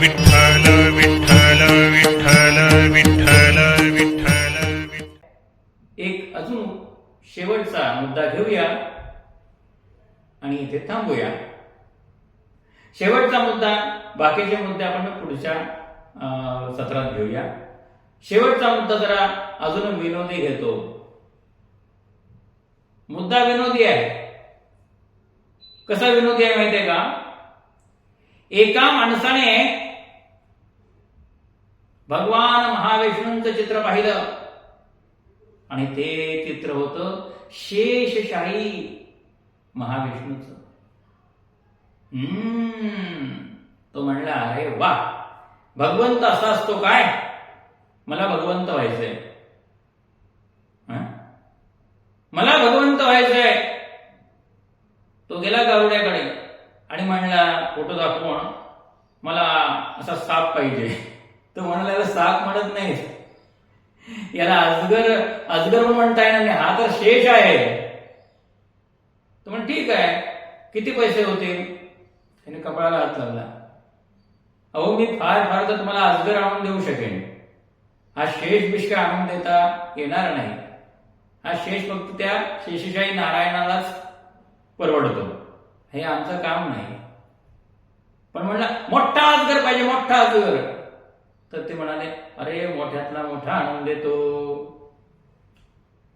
विठ्ठल विठ्ठल विठ्ठल विठ्ठल विठ्ठल एक अजून शेवटचा मुद्दा घेऊया आणि इथे थांबूया. शेवटचा मुद्दा बाकीचे मुद्दे आपण पुढच्या अं, सत्रात घेऊया. शेवटचा मुद्दा जरा अजून विनोदी घेतो. मुद्दा विनोदी आहे. कसा विनोदी आहे माहितीये का? एका माणसाने भगवान महाविष्णूंचं चित्र पाहिलं. आणि ते चित्र होतं शेषशाही महाविष्णूच. हम्म. तो म्हणला अरे वा भगवंत असा असतो काय? मला भगवंत व्हायचंय. मला भगवंत व्हायचंय. तो गेला गारुड्याकडे आणि म्हणला फोटो दाखवून मला असा साप पाहिजे. तो म्हणाला साप म्हणत नाही याला अजगर अजगर म्हणून म्हणता येणार नाही हा तर शेष आहे. तर ठीक आहे. किती पैसे होते? त्याने कपाळाला हात लावला. अहो मी फार फार तर तुम्हाला अजगर आणून देऊ शकेन. हा शेष बिष्क आणून देता येणार नाही. हा शेष फक्त त्या शेषशाही नारायणालाच परवडतो. हे आमचं काम नाही. पण म्हणलं मोठा अजगर पाहिजे मोठा अजगर. तर ते म्हणाले अरे मोठ्यातला मोठा आणून देतो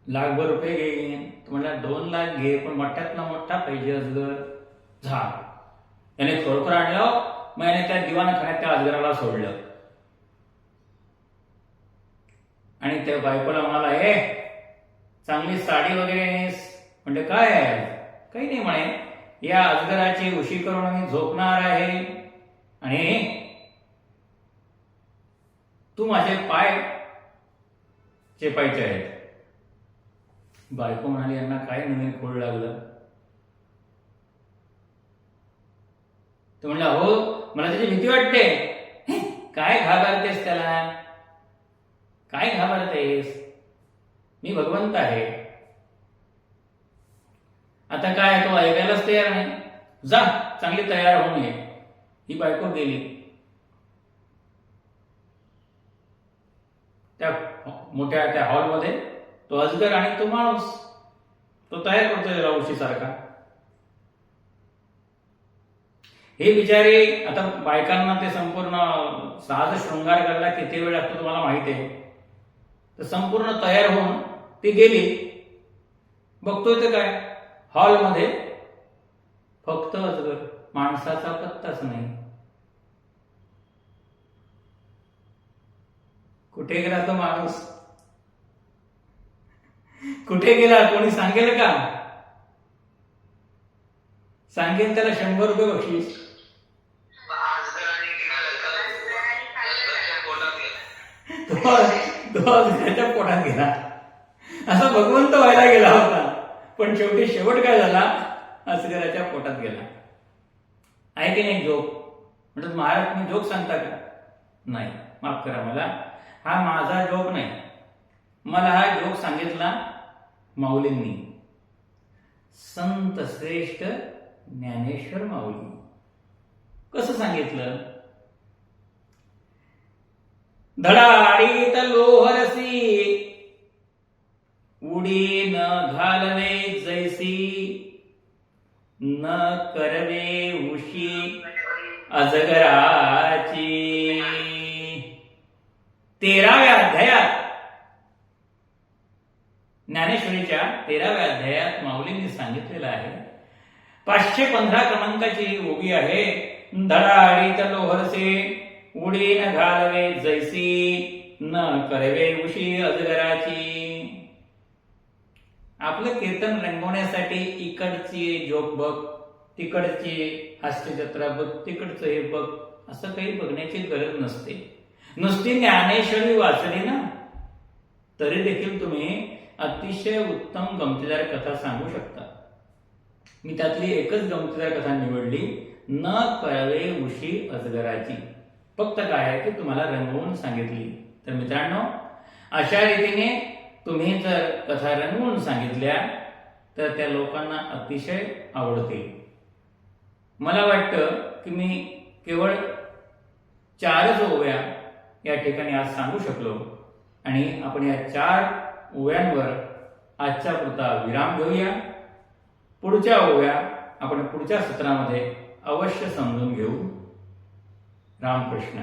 लाखभर रुपये घेईन. म्हणला दोन लाख घे पण मोठ्यातला मोठा पाहिजे अजगर झाड त्याने खरोखर आणलं मग याने त्या दिवाणखान्यात त्या अजगराला सोडलं. आणि त्या बायकोला म्हणाला हे चांगली साडी वगैरे म्हणजे काय आहे काही नाही म्हणे. या अजगराची उशी करून आम्ही झोपणार आहे. आणि तू माझे पाय चेपायचे आहेत. बायको म्हणाली यांना काय नवीन खोड लागलं? तो म्हणला हो मला त्याची भीती वाटते. काय घाबरतेस त्याला? काय घाबरतेस? मी भगवंत आहे. आता काय तो ऐकायलाच तयार नाही. जा चांगली तयार होऊन ये. ही बायको गेली त्या मोठ्या त्या हॉलमध्ये. तो अजगर आणि तो माणूस. तो तयार करतोय राऊशी सारखा हे बिचारे आता बायकांना ते संपूर्ण साज शृंगार करायला किती वेळ लागतो तुम्हाला माहिती आहे. तर संपूर्ण तयार होऊन ती गेली. बघतोय ते काय? हॉलमध्ये फक्त अजगर. माणसाचा पत्ताच नाही. कुठे गेला तो माणूस? कुठे गेला? कोणी सांगेल का? सांगेल त्याला शंभर रुपये बक्षीस. त्याच्या पोटात गेला. असा भगवंत व्हायला गेला होता. पण शेवटी शेवट काय झाला? अजगराच्या पोटात गेला. आहे की नाही जोक म्हणतात महाराज तुम्ही जोक सांगता का? नाही. माफ करा मला. हा माझा जोक नाही. मला हा जोक सांगितला माऊलींनी. संत श्रेष्ठ ज्ञानेश्वर माऊली. कसं सांगितलं? धडाडीत लोहरसी उडी न घालवे जैसी न करवे उशी अजगराची. तेराव्या अध्यायात ज्ञानेश्वरीच्या तेराव्या अध्यायात माऊलींनी सांगितलेलं आहे पाचशे पंधरा क्रमांकाची ही ओवी आहे. धडाडीत लोहरसे उडी न घालवे जैसी न करवे उशी अजगराची. आपलं कीर्तन रंगवण्यासाठी इकडची जोक बघ तिकडची हास्यजत्रा बघ तिकडचं हे बघ असं काही बघण्याची गरज नसते. नुसती ज्ञानेश्वरी वाचली ना तरी देखील तुम्ही अतिशय उत्तम गमतीदार कथा सांगू शकता. मी त्यातली एकच गमतीदार कथा निवडली न कळवे उशी अजगराची. फक्त काय आहे की तुम्हाला रंगवून सांगितली. तर मित्रांनो अशा रीतीने तुम्ही जर कथा रंगवून सांगितल्या तर त्या लोकांना अतिशय आवडतील मला वाटतं की मी केवळ चारच ओव्या या ठिकाणी आज सांगू शकलो. आणि आपण या चार ओव्यांवर आजच्या पुरता विराम घेऊया. पुढच्या ओव्या आपण पुढच्या सत्रामध्ये अवश्य समजून घेऊ. रामकृष्ण.